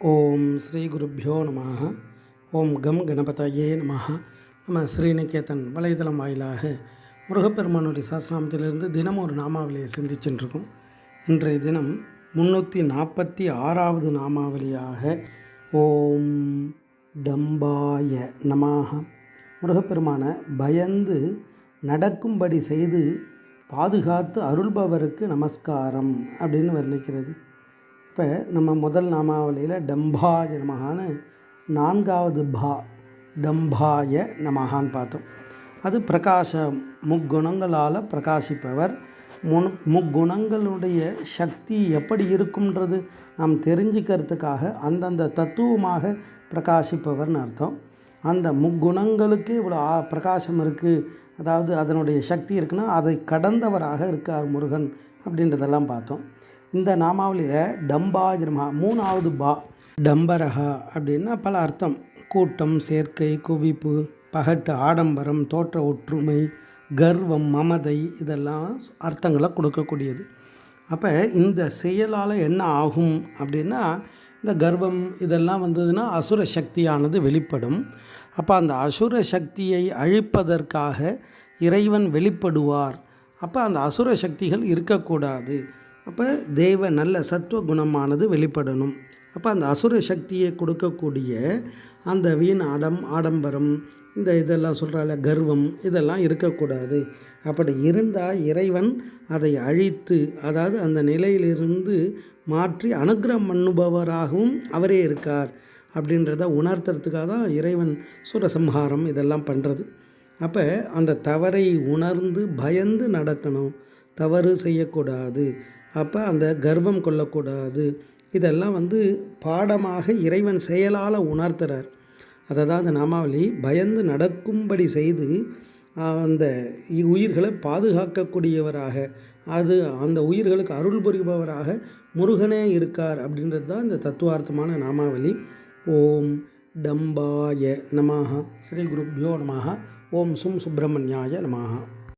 ஓம் ஸ்ரீ குருப்பியோ நம ஓம் கம் கணபதாயே நம நம்ம ஸ்ரீநிகேதன் வலைதளம் வாயிலாக முருகப்பெருமானுடைய சாஸ்திராமத்திலிருந்து தினம் ஒரு நாமாவளியை சிந்திச்சுட்டுருக்கோம் இன்றைய தினம் முந்நூற்றி நாற்பத்தி ஆறாவது நாமாவளியாக ஓம் டம்பாய நமாக முருகப்பெருமானை பயந்து நடக்கும்படி செய்து பாதுகாத்து அருள்பவருக்கு நமஸ்காரம் அப்படின்னு வர்ணிக்கிறது. இப்போ நம்ம முதல் நாமாவளியில் டம்பாய நமகான்னு நான்காவது பா டம்பாய நமகான்னு பார்த்தோம். அது பிரகாச முக்குணங்களால் பிரகாசிப்பவர். முன் முக்குணங்களுடைய சக்தி எப்படி இருக்கும்ன்றது நாம் தெரிஞ்சுக்கிறதுக்காக அந்தந்த தத்துவமாக பிரகாசிப்பவர்னு அர்த்தம். அந்த முக்குணங்களுக்கு இவ்வளோ ஆ பிரகாசம் இருக்குது அதாவது அதனுடைய சக்தி இருக்குன்னா அதை கடந்தவராக இருக்கார் முருகன் அப்படின்றதெல்லாம் பார்த்தோம். இந்த நாமாவளியில் டம்பாஜிரமா மூணாவது பா டம்பரஹா அப்படின்னா பல அர்த்தம். கூட்டம் சேர்க்கை குவிப்பு பகட்டு ஆடம்பரம் தோற்ற ஒற்றுமை கர்வம் மமதை இதெல்லாம் அர்த்தங்களை கொடுக்கக்கூடியது. அப்போ இந்த செயலால் என்ன ஆகும் அப்படின்னா இந்த கர்வம் இதெல்லாம் வந்ததுன்னா அசுர சக்தியானது வெளிப்படும். அப்போ அந்த அசுர சக்தியை அழிப்பதற்காக இறைவன் வெளிப்படுவார். அப்போ அந்த அசுர சக்திகள் இருக்கக்கூடாது. அப்போ தெய்வ நல்ல சத்துவ குணமானது வெளிப்படணும். அப்போ அந்த அசுர சக்தியை கொடுக்கக்கூடிய அந்த வீண் அடம் ஆடம்பரம் இந்த இதெல்லாம் சொல்கிறால கர்வம் இதெல்லாம் இருக்கக்கூடாது. அப்படி இருந்தால் இறைவன் அதை அழித்து அதாவது அந்த நிலையிலிருந்து மாற்றி அனுகிரகம் பண்ணுபவராகவும் அவரே இருக்கார். அப்படின்றத உணர்த்துறதுக்காக தான் இறைவன் சுரசம்ஹாரம் இதெல்லாம் பண்ணுறது அப்போ அந்த தவறை உணர்ந்து பயந்து நடக்கணும். தவறு செய்யக்கூடாது. அப்போ அந்த கர்வம் கொள்ளக்கூடாது. இதெல்லாம் வந்து பாடமாக இறைவன் செயலால் உணர்த்துறார். அதை தான் அந்த நாமாவளி பயந்து நடக்கும்படி செய்து அந்த உயிர்களை பாதுகாக்கக்கூடியவராக அது அந்த உயிர்களுக்கு அருள் புரிபவராக முருகனே இருக்கார் அப்படின்றது தான் இந்த தத்துவார்த்தமான நாமாவளி. ॐ डम्बाय नमः। श्रीगुरुभ्यो नमः। ॐ सुं सुब्रह्मण्याय नमः।